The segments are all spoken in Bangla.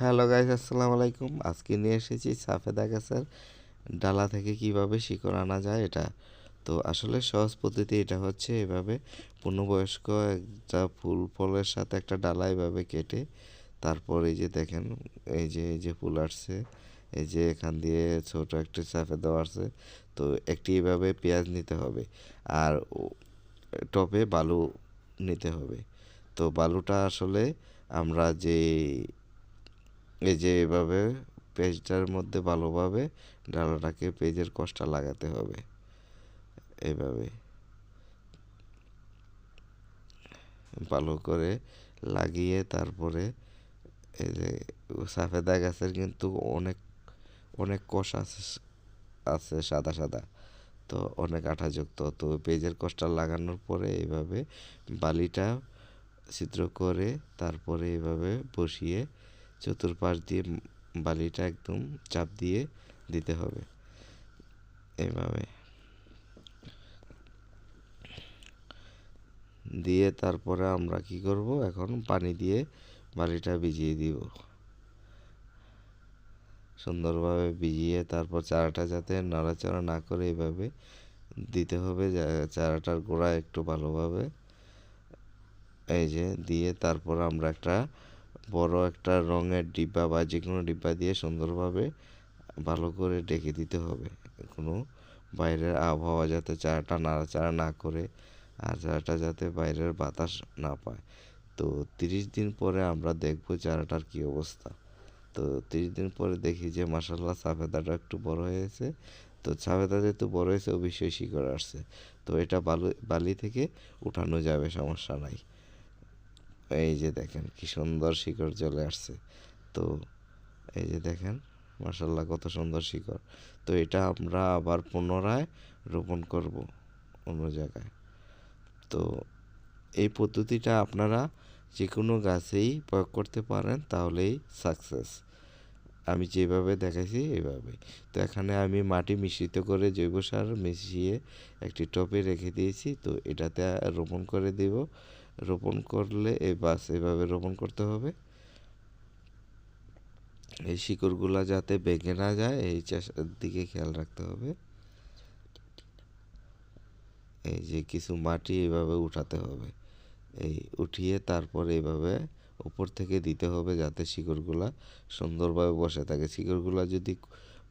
হ্যালো গাইস, আসসালামু আলাইকুম। আজকে নিয়ে এসেছি সাফেদা গাছের ডালা থেকে কীভাবে শিকড় আনা যায় এটা। তো আসলে সহজ পদ্ধতি এটা হচ্ছে এভাবে পূর্ণবয়স্ক একটা ফুল ফলের সাথে একটা ডালা এভাবে কেটে তারপর এই যে দেখেন, এই যে এই যে ফুল আসছে, এই যে এখান দিয়ে ছোট একটি সাফেদা আসছে, তো একটি এভাবে পেঁয়াজ নিতে হবে আর টবে বালু নিতে হবে। তো বালুটা আসলে আমরা যে এই যে এভাবে পেজটার মধ্যে ভালোভাবে ডালাটাকে পেজের কষ্টা লাগাতে হবে। এইভাবে ভালো করে লাগিয়ে তারপরে এই যে সাফেদা গাছের কিন্তু অনেক অনেক কষ আছে আছে সাদা সাদা। তো অনেক আঠাযুক্ত। তো পেজের কষ্টা লাগানোর পরে এইভাবে বালিটা ছিদ্র করে তারপরে এভাবে বসিয়ে চতুর্পাশ দিয়ে বালিটা একদম চাপ দিয়ে দিতে হবে। এভাবে। দিয়ে তারপরে আমরা কি করব? এখন পানি দিয়ে বালিটা ভিজিয়ে দিব। সুন্দরভাবে ভিজিয়ে তারপর চারাটা যাতে নড়াচড়া না করে এভাবে দিতে হবে। চারাটার গোড়া একটু ভালোভাবে। এই যে, দিয়ে তারপর আমরা একটা বড় একটা রঙের ডিব্বা বা যে কোনো ডিব্বা দিয়ে সুন্দরভাবে ভালো করে ডেকে দিতে হবে। কোনো বাইরের আবহাওয়া যাতে চারাটা নাড়াচাড়া না করে আর চারাটা যাতে বাইরের বাতাস না পায়। তো তিরিশ দিন পরে আমরা দেখব চারাটার কী অবস্থা। তো তিরিশ দিন পরে দেখি যে মাসাল্লাহ সাফেদাটা একটু বড় হয়েছে তো সাফেদা যেহেতু বড় হয়েছে, অবশ্যই শিকড় আসছে। তো এটা বালু, বালি থেকে উঠানো যাবে, সমস্যা নাই। এই যে দেখেন কি সুন্দর শিকড় চলে আসছে। তো এই যে দেখেন মার্শাল্লাহ কত সুন্দর শিকড়। তো এটা আমরা আবার পুনরায় রোপণ করব অন্য জায়গায়। তো এই পদ্ধতিটা আপনারা যে কোনো গাছেই প্রয়োগ করতে পারেন, তাহলেই সাকসেস। আমি যেভাবে দেখাইছি এইভাবে তো এখানে আমি মাটি মিশ্রিত করে জৈব সার মিশিয়ে একটি টপে রেখে দিয়েছি, তো এটাতে রোপণ করে দেব। রোপণ করলে এই বাস এভাবে রোপণ করতে হবে। এই শিকড়গুলো যাতে বেঁকে না যায়, এই চাষের দিকে খেয়াল রাখতে হবে। এই যে কিছু মাটি এভাবে উঠাতে হবে। এই উঠিয়ে তারপর এইভাবে উপর থেকে দিতে হবে যাতে শিকড়গুলা সুন্দরভাবে বসে থাকে। শিকড়গুলা যদি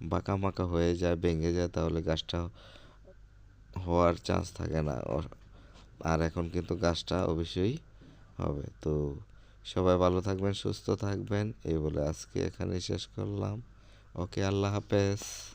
বাঁকা মাকা হয়ে যায়, ভেঙে যায়, তাহলে গাছটা হওয়ার চান্স থাকে না। আর এখন কিন্তু গাছটা অবশ্যই হবে। তো সবাই ভালো থাকবেন, সুস্থ থাকবেন, এই বলে আজকে এখানে শেষ করলাম। ওকে, আল্লাহ হাফেজ।